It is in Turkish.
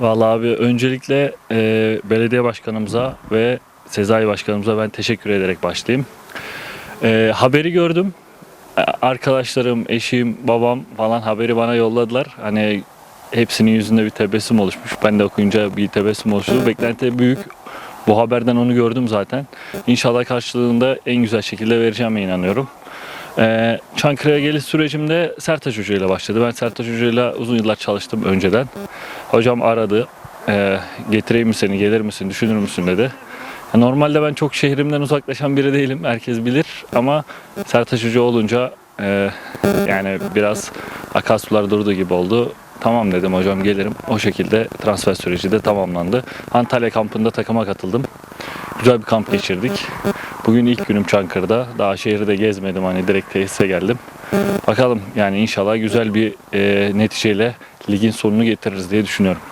Vallahi abi öncelikle e, belediye başkanımıza ve Sezai başkanımıza ben teşekkür ederek başlayayım. E, haberi gördüm. E, Arkadaşlarım, eşim, babam falan haberi bana yolladılar. Hani hepsinin yüzünde bir tebessüm oluşmuş. Ben de okuyunca bir tebessüm oluştu. Beklenti büyük. Bu haberden onu gördüm zaten. İnşallah karşılığında en güzel şekilde vereceğime inanıyorum. Ee, Çankırı'ya geliş sürecimde Sertaç Hoca ile başladı. Ben Sertaç Hoca ile uzun yıllar çalıştım önceden. Hocam aradı. Ee, getireyim mi seni, gelir misin, düşünür müsün dedi. Normalde ben çok şehrimden uzaklaşan biri değilim. Herkes bilir ama Sertaç Hoca olunca e, yani biraz akan sular durdu gibi oldu. Tamam dedim hocam gelirim. O şekilde transfer süreci de tamamlandı. Antalya kampında takıma katıldım. Güzel bir kamp geçirdik. Bugün ilk günüm Çankırı'da. Daha şehri de gezmedim hani direkt tesise geldim. Bakalım yani inşallah güzel bir e, neticeyle ligin sonunu getiririz diye düşünüyorum.